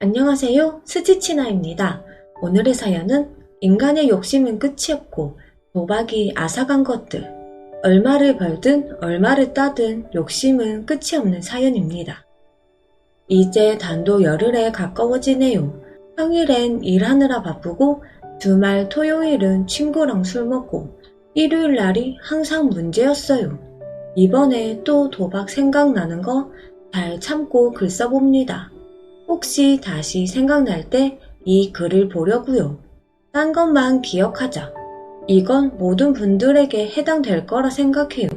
안녕하세요. 스티치나입니다. 오늘의 사연은 인간의 욕심은 끝이 없고 도박이 아사간 것들. 얼마를 벌든 얼마를 따든 욕심은 끝이 없는 사연입니다. 이제 단도 열흘에 가까워지네요. 평일엔 일하느라 바쁘고 주말 토요일은 친구랑 술 먹고 일요일 날이 항상 문제였어요. 이번에 또 도박 생각나는 거 잘 참고 글 써봅니다. 혹시 다시 생각날 때 이 글을 보려고요. 딴 것만 기억하자. 이건 모든 분들에게 해당될 거라 생각해요.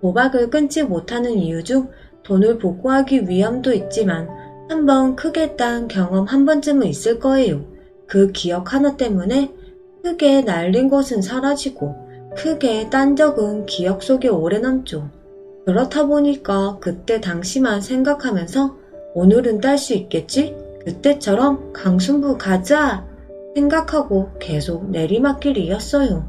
도박을 끊지 못하는 이유 중 돈을 복구하기 위함도 있지만 한번 크게 딴 경험 한 번쯤은 있을 거예요. 그 기억 하나 때문에 크게 날린 것은 사라지고 크게 딴 적은 기억 속에 오래 남죠. 그렇다 보니까 그때 당시만 생각하면서 오늘은 딸 수 있겠지? 그때처럼 강순부 가자! 생각하고 계속 내리막길 이었어요.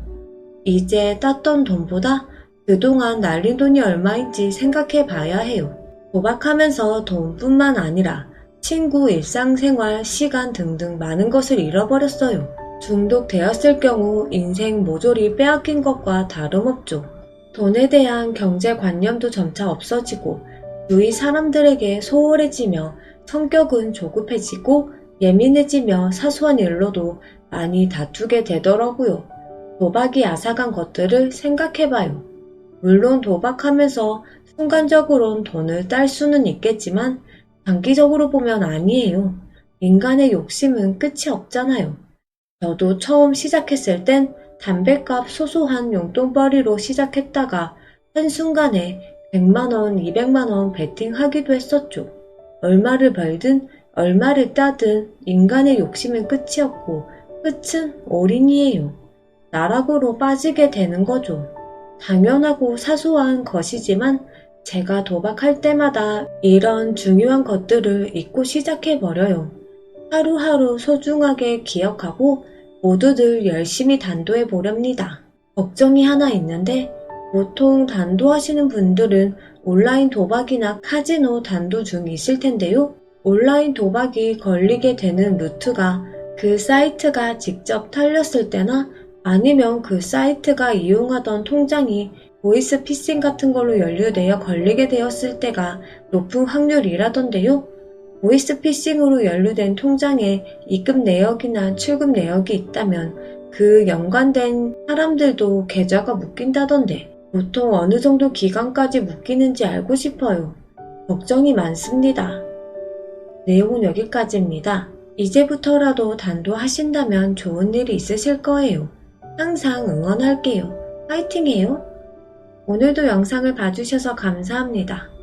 이제 땄던 돈보다 그동안 날린 돈이 얼마인지 생각해 봐야 해요. 도박하면서 돈뿐만 아니라 친구, 일상생활, 시간 등등 많은 것을 잃어버렸어요. 중독되었을 경우 인생 모조리 빼앗긴 것과 다름없죠. 돈에 대한 경제관념도 점차 없어지고 주위 사람들에게 소홀해지며 성격은 조급해지고 예민해지며 사소한 일로도 많이 다투게 되더라고요. 도박이 앗아간 것들을 생각해봐요. 물론 도박하면서 순간적으론 돈을 딸 수는 있겠지만 장기적으로 보면 아니에요. 인간의 욕심은 끝이 없잖아요. 저도 처음 시작했을 땐 담배값 소소한 용돈벌이로 시작했다가 한순간에 100만원, 200만원 베팅하기도 했었죠. 얼마를 벌든 얼마를 따든 인간의 욕심은 끝이 없고 끝은 올인이에요. 나락으로 빠지게 되는 거죠. 당연하고 사소한 것이지만 제가 도박할 때마다 이런 중요한 것들을 잊고 시작해버려요. 하루하루 소중하게 기억하고 모두들 열심히 단도해 보렵니다. 걱정이 하나 있는데 보통 단도하시는 분들은 온라인 도박이나 카지노 단도 중 있을 텐데요. 온라인 도박이 걸리게 되는 루트가 그 사이트가 직접 털렸을 때나 아니면 그 사이트가 이용하던 통장이 보이스 피싱 같은 걸로 연루되어 걸리게 되었을 때가 높은 확률이라던데요. 보이스 피싱으로 연루된 통장에 입금 내역이나 출금 내역이 있다면 그 연관된 사람들도 계좌가 묶인다던데 보통 어느 정도 기간까지 묶이는지 알고 싶어요. 걱정이 많습니다. 내용은 여기까지입니다. 이제부터라도 단도하신다면 좋은 일이 있으실 거예요. 항상 응원할게요. 파이팅해요. 오늘도 영상을 봐주셔서 감사합니다.